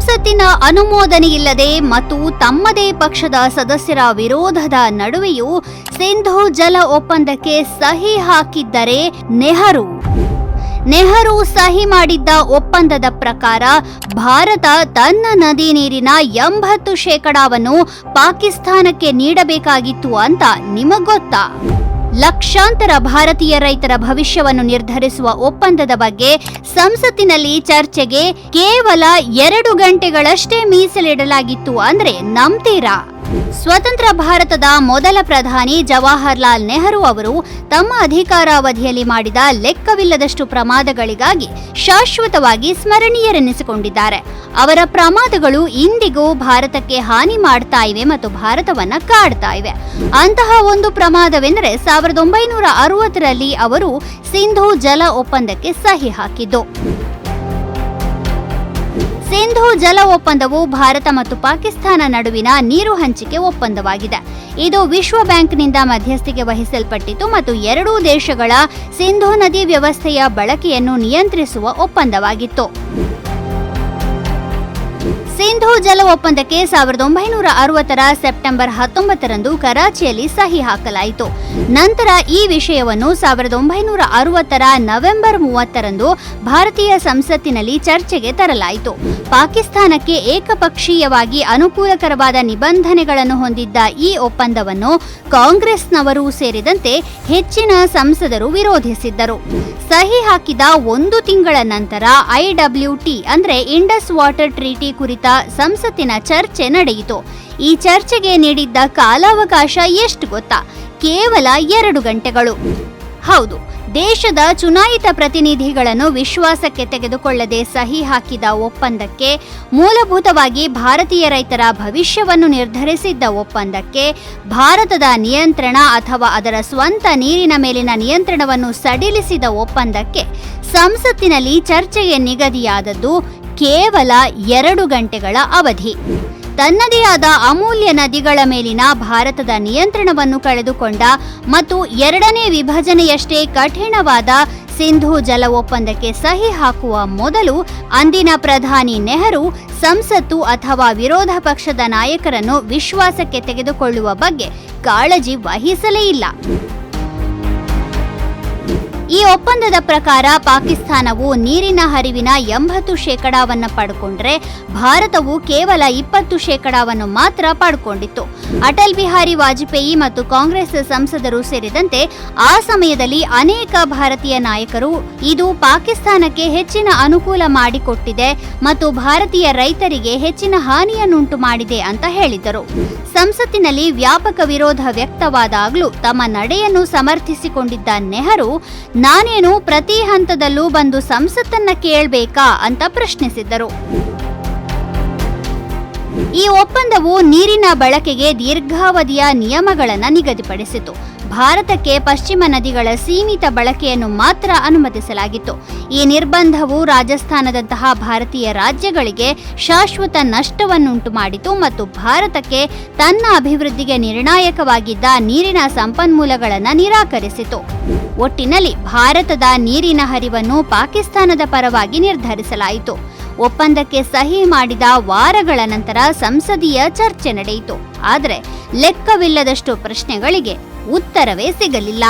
ಸಂಸತ್ತಿನ ಅನುಮೋದನೆಯಿಲ್ಲದೆ ಮತ್ತು ತಮ್ಮದೇ ಪಕ್ಷದ ಸದಸ್ಯರ ವಿರೋಧದ ನಡುವೆಯೂ ಸಿಂಧು ಜಲ ಒಪ್ಪಂದಕ್ಕೆ ಸಹಿ ಹಾಕಿದ್ದರೆ ನೆಹರು. ನೆಹರು ಸಹಿ ಮಾಡಿದ್ದ ಒಪ್ಪಂದದ ಪ್ರಕಾರ ಭಾರತ ತನ್ನ ನದಿ ನೀರಿನ ಎಂಬತ್ತು ಶೇಕಡಾವನ್ನು ಪಾಕಿಸ್ತಾನಕ್ಕೆ ನೀಡಬೇಕಾಗಿತ್ತು ಅಂತ ನಿಮಗೊತ್ತಾ ಲಕ್ಷಾಂತರ ಭಾರತೀಯ ರೈತರ ಭವಿಷ್ಯವನ್ನು ನಿರ್ಧರಿಸುವ ಒಪ್ಪಂದದ ಬಗ್ಗೆ ಸಂಸತ್ತಿನಲ್ಲಿ ಚರ್ಚೆಗೆ ಕೇವಲ ಎರಡು ಗಂಟೆಗಳಷ್ಟೇ ಮೀಸಲಿಡಲಾಗಿತ್ತು ಅಂದ್ರೆ ನಂಬ್ತೀರಾ? ಸ್ವತಂತ್ರ ಭಾರತದ ಮೊದಲ ಪ್ರಧಾನಿ ಜವಾಹರ್ಲಾಲ್ ನೆಹರು ಅವರು ತಮ್ಮ ಅಧಿಕಾರಾವಧಿಯಲ್ಲಿ ಮಾಡಿದ ಲೆಕ್ಕವಿಲ್ಲದಷ್ಟು ಪ್ರಮಾದಗಳಿಗಾಗಿ ಶಾಶ್ವತವಾಗಿ ಸ್ಮರಣೀಯರೆನಿಸಿಕೊಂಡಿದ್ದಾರೆ. ಅವರ ಪ್ರಮಾದಗಳು ಇಂದಿಗೂ ಭಾರತಕ್ಕೆ ಹಾನಿ ಮಾಡ್ತಾ ಇವೆ ಮತ್ತು ಭಾರತವನ್ನ ಕಾಡ್ತಾ ಇವೆ. ಅಂತಹ ಒಂದು ಪ್ರಮಾದವೆಂದರೆ ಸಾವಿರದ ಒಂಬೈನೂರ ಅರವತ್ತರಲ್ಲಿ ಅವರು ಸಿಂಧು ಜಲ ಒಪ್ಪಂದಕ್ಕೆ ಸಹಿ ಹಾಕಿದ್ದು. ಸಿಂಧು ಜಲ ಒಪ್ಪಂದವು ಭಾರತ ಮತ್ತು ಪಾಕಿಸ್ತಾನ ನಡುವಿನ ನೀರು ಹಂಚಿಕೆ ಒಪ್ಪಂದವಾಗಿದೆ. ಇದು ವಿಶ್ವ ಬ್ಯಾಂಕ್ನಿಂದ ಮಧ್ಯಸ್ಥಿಕೆ ವಹಿಸಲ್ಪಟ್ಟಿತು ಮತ್ತು ಎರಡೂ ದೇಶಗಳ ಸಿಂಧು ನದಿ ವ್ಯವಸ್ಥೆಯ ಬಳಕೆಯನ್ನು ನಿಯಂತ್ರಿಸುವ ಒಪ್ಪಂದವಾಗಿತ್ತು. ಸಿಂಧು ಜಲ ಒಪ್ಪಂದಕ್ಕೆ ಸಾವಿರದ ಒಂಬೈನೂರ ಅರವತ್ತರ ಸೆಪ್ಟೆಂಬರ್ ಹತ್ತೊಂಬತ್ತರಂದು ಕರಾಚಿಯಲ್ಲಿ ಸಹಿ ಹಾಕಲಾಯಿತು. ನಂತರ ಈ ವಿಷಯವನ್ನು ಸಾವಿರದ ಒಂಬೈನೂರ ಅರವತ್ತರ ನವೆಂಬರ್ ಮೂವತ್ತರಂದು ಭಾರತೀಯ ಸಂಸತ್ತಿನಲ್ಲಿ ಚರ್ಚೆಗೆ ತರಲಾಯಿತು. ಪಾಕಿಸ್ತಾನಕ್ಕೆ ಏಕಪಕ್ಷೀಯವಾಗಿ ಅನುಕೂಲಕರವಾದ ನಿಬಂಧನೆಗಳನ್ನು ಹೊಂದಿದ್ದ ಈ ಒಪ್ಪಂದವನ್ನು ಕಾಂಗ್ರೆಸ್ನವರು ಸೇರಿದಂತೆ ಹೆಚ್ಚಿನ ಸಂಸದರು ವಿರೋಧಿಸಿದ್ದರು. ಸಹಿ ಹಾಕಿದ ಒಂದು ತಿಂಗಳ ನಂತರ ಐಡಬ್ಲ್ಯೂಟಿ ಅಂದರೆ ಇಂಡಸ್ ವಾಟರ್ ಟ್ರೀಟಿ ಕುರಿತ ಸಂಸತ್ತಿನ ಚರ್ಚೆ ನಡೆಯಿತು. ಈ ಚರ್ಚೆಗೆ ನೀಡಿದ್ದ ಕಾಲಾವಕಾಶ ಎಷ್ಟು ಗೊತ್ತಾ? ಕೇವಲ ಎರಡು ಗಂಟೆಗಳು. ಹೌದು, ದೇಶದ ಚುನಾಯಿತ ಪ್ರತಿನಿಧಿಗಳನ್ನು ವಿಶ್ವಾಸಕ್ಕೆ ತೆಗೆದುಕೊಳ್ಳದೆ ಸಹಿ ಹಾಕಿದ ಒಪ್ಪಂದಕ್ಕೆ, ಮೂಲಭೂತವಾಗಿ ಭಾರತೀಯ ರೈತರ ಭವಿಷ್ಯವನ್ನು ನಿರ್ಧರಿಸಿದ್ದ ಒಪ್ಪಂದಕ್ಕೆ, ಭಾರತದ ನಿಯಂತ್ರಣ ಅಥವಾ ಅದರ ಸ್ವಂತ ನೀರಿನ ಮೇಲಿನ ನಿಯಂತ್ರಣವನ್ನು ಸಡಿಲಿಸಿದ ಒಪ್ಪಂದಕ್ಕೆ, ಸಂಸತ್ತಿನಲ್ಲಿ ಚರ್ಚೆಗೆ ನಿಗದಿಯಾದದ್ದು ಕೇವಲ ಎರಡು ಗಂಟೆಗಳ ಅವಧಿ. ತನ್ನದೇ ಆದ ಅಮೂಲ್ಯ ನದಿಗಳ ಮೇಲಿನ ಭಾರತದ ನಿಯಂತ್ರಣವನ್ನು ಕಳೆದುಕೊಂಡ ಮತ್ತು ಎರಡನೇ ವಿಭಜನೆಯಷ್ಟೇ ಕಠಿಣವಾದ ಸಿಂಧು ಜಲ ಒಪ್ಪಂದಕ್ಕೆ ಸಹಿ ಹಾಕುವ ಮೊದಲು ಅಂದಿನ ಪ್ರಧಾನಿ ನೆಹರು ಸಂಸತ್ತು ಅಥವಾ ವಿರೋಧ ಪಕ್ಷದ ನಾಯಕರನ್ನು ವಿಶ್ವಾಸಕ್ಕೆ ತೆಗೆದುಕೊಳ್ಳುವ ಬಗ್ಗೆ ಕಾಳಜಿ ವಹಿಸಲೇ ಇಲ್ಲ. ಈ ಒಪ್ಪಂದದ ಪ್ರಕಾರ ಪಾಕಿಸ್ತಾನವು ನೀರಿನ ಹರಿವಿನ ಎಂಬತ್ತು ಶೇಕಡಾವನ್ನು ಪಡ್ಕೊಂಡ್ರೆ ಭಾರತವು ಕೇವಲ ಇಪ್ಪತ್ತು ಶೇಕಡಾವನ್ನು ಮಾತ್ರ ಪಡ್ಕೊಂಡಿತ್ತು. ಅಟಲ್ ಬಿಹಾರಿ ವಾಜಪೇಯಿ ಮತ್ತು ಕಾಂಗ್ರೆಸ್ ಸಂಸದರು ಸೇರಿದಂತೆ ಆ ಸಮಯದಲ್ಲಿ ಅನೇಕ ಭಾರತೀಯ ನಾಯಕರು ಇದು ಪಾಕಿಸ್ತಾನಕ್ಕೆ ಹೆಚ್ಚಿನ ಅನುಕೂಲ ಮಾಡಿಕೊಟ್ಟಿದೆ ಮತ್ತು ಭಾರತೀಯ ರೈತರಿಗೆ ಹೆಚ್ಚಿನ ಹಾನಿಯನ್ನುಂಟು ಮಾಡಿದೆ ಅಂತ ಹೇಳಿದ್ದರು ಸಂಸತ್ತಿನಲ್ಲಿ ವ್ಯಾಪಕ ವಿರೋಧ ವ್ಯಕ್ತವಾದಾಗಲೂ ತಮ್ಮ ನಡೆಯನ್ನು ಸಮರ್ಥಿಸಿಕೊಂಡಿದ್ದ ನೆಹರು ನಾನೇನು ಪ್ರತಿ ಹಂತದಲ್ಲೂ ಬಂದು ಸಂಸತ್ತನ್ನ ಕೇಳಬೇಕಾ ಅಂತ ಪ್ರಶ್ನಿಸಿದ್ದರು. ಈ ಒಪ್ಪಂದವು ನೀರಿನ ಬಳಕೆಗೆ ದೀರ್ಘಾವಧಿಯ ನಿಯಮಗಳನ್ನು ನಿಗದಿಪಡಿಸಿತು. ಭಾರತಕ್ಕೆ ಪಶ್ಚಿಮ ನದಿಗಳ ಸೀಮಿತ ಬಳಕೆಯನ್ನು ಮಾತ್ರ ಅನುಮತಿಸಲಾಗಿತ್ತು. ಈ ನಿರ್ಬಂಧವು ರಾಜಸ್ಥಾನದಂತಹ ಭಾರತೀಯ ರಾಜ್ಯಗಳಿಗೆ ಶಾಶ್ವತ ನಷ್ಟವನ್ನುಂಟು ಮಾಡಿತು ಮತ್ತು ಭಾರತಕ್ಕೆ ತನ್ನ ಅಭಿವೃದ್ಧಿಗೆ ನಿರ್ಣಾಯಕವಾಗಿದ್ದ ನೀರಿನ ಸಂಪನ್ಮೂಲಗಳನ್ನು ನಿರಾಕರಿಸಿತು. ಒಟ್ಟಿನಲ್ಲಿ ಭಾರತದ ನೀರಿನ ಹರಿವನ್ನು ಪಾಕಿಸ್ತಾನದ ಪರವಾಗಿ ನಿರ್ಧರಿಸಲಾಯಿತು. ಒಪ್ಪಂದಕ್ಕೆ ಸಹಿ ಮಾಡಿದ ವಾರಗಳ ನಂತರ ಸಂಸದೀಯ ಚರ್ಚೆ ನಡೆಯಿತು. ಆದರೆ ಲೆಕ್ಕವಿಲ್ಲದಷ್ಟು ಪ್ರಶ್ನೆಗಳಿಗೆ ಉತ್ತರವೇ ಸಿಗಲಿಲ್ಲ.